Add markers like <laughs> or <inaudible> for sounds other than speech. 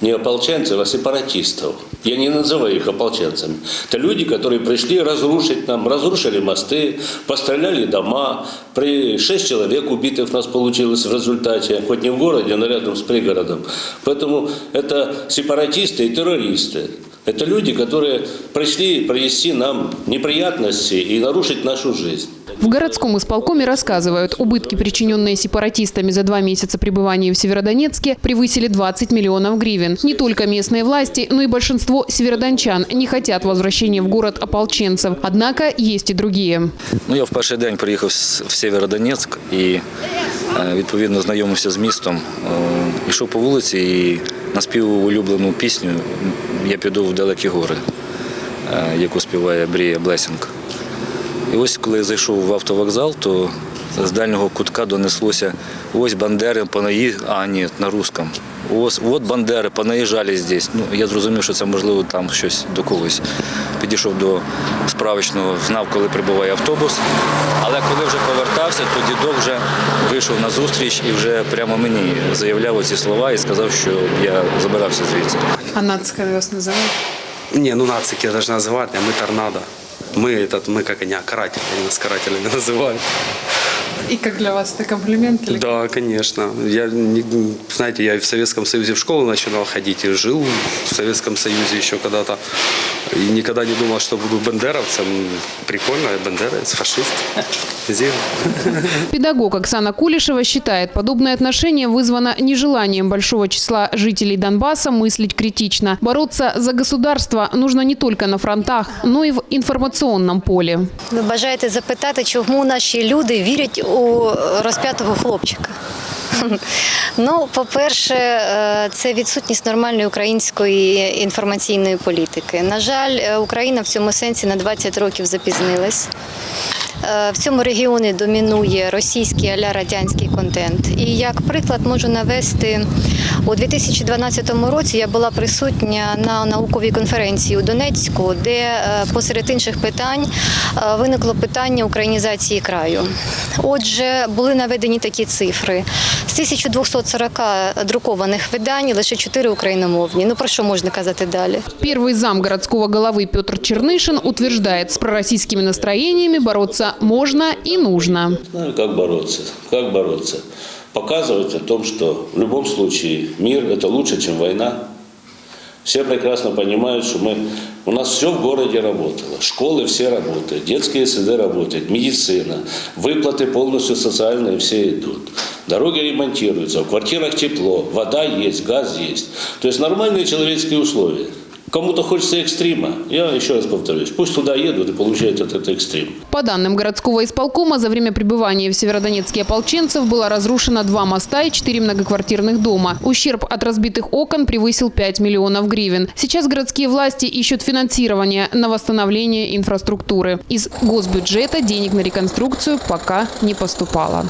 не ополченцев, а сепаратистов. Я не называю их ополченцами. Это люди, которые пришли разрушить нам, разрушили мосты, постреляли дома. При шесть человек убитых у нас получилось в результате, хоть не в городе, но рядом с пригородом. Поэтому это сепаратисты и террористы. Это люди, которые пришли принести нам неприятности и нарушить нашу жизнь. В городском исполкоме рассказывают, убытки, причиненные сепаратистами за два месяца пребывания в Северодонецке, превысили 20 миллионов гривен. Не только местные власти, но и большинство северодончан не хотят возвращения в город ополченцев. Однако есть и другие. Ну, я в перший день приїхав з- в Сєвєродонецьк і е, відповідно знайомився з містом. Е, Йшов по вулиці і наспів улюблену пісню Я піду в далекі гори, е, яку співає Брія Блесінг. І ось коли я зайшов в автовокзал, то з дальнього кутка донеслося ось бандери понаї... а ні, на русском. Ось от бандери понаїжджали здесь. Ну, я зрозумів, що це можливо там щось до когось. Підійшов до справочного, знав, коли прибуває автобус. Але коли вже повертався, то дідок вже вийшов на зустріч і вже прямо мені заявляв ці слова і сказав, що я забирався звідси. А нациками вас называют? Не, ну нацики даже называют, а мы торнадо. Мы этот, мы как они, а, каратели, они нас карателями называют. И как для вас это комплимент? Да, конечно. Я, не- знаете, я и в Советском Союзе в школу начинал ходить и жил в Советском Союзе еще когда-то. И никогда не думал, что буду бандеровцем. Прикольно, я бандеровец, фашист. Зил. Педагог Оксана Кулишева считает, подобное отношение вызвано нежеланием большого числа жителей Донбасса мыслить критично. Бороться за государство нужно не только на фронтах, но и в информационном поле. Ви бажаєте запитати, чому наші люди вірять У розп'ятого хлопчика? <laughs> Ну, по-перше, е, це відсутність нормальної української інформаційної політики. На жаль, е, Україна в цьому сенсі на 20 років запізнилась. Е, В цьому регіоні домінує російський аля радянський контент. І як приклад можу навести у 2012 році я була присутня на науковій конференції у Донецьку, де посеред інших питань виникло питання українізації краю. Отже, були наведені такі цифри: з 1240 друкованих видань лише 4 україномовні. Ну про що можна казати далі? Первый зам городского головы Петр Чернышин утверждает, с пророссийскими настроениями бороться можно и нужно. Знаю, как бороться. Как бороться. Показывать о том, что в любом случае мир – это лучше, чем война. Все прекрасно понимают, что мы, у нас все в городе работало. Школы все работают, детские сады работают, медицина, выплаты полностью социальные все идут. Дороги ремонтируются, в квартирах тепло, вода есть, газ есть. То есть нормальные человеческие условия. Кому-то хочется экстрима. Я еще раз повторюсь, пусть туда едут и получают этот экстрим. По данным городского исполкома, за время пребывания в Северодонецке ополченцев было разрушено два моста и четыре многоквартирных дома. Ущерб от разбитых окон превысил 5 миллионов гривен. Сейчас городские власти ищут финансирование на восстановление инфраструктуры. Из госбюджета денег на реконструкцию пока не поступало.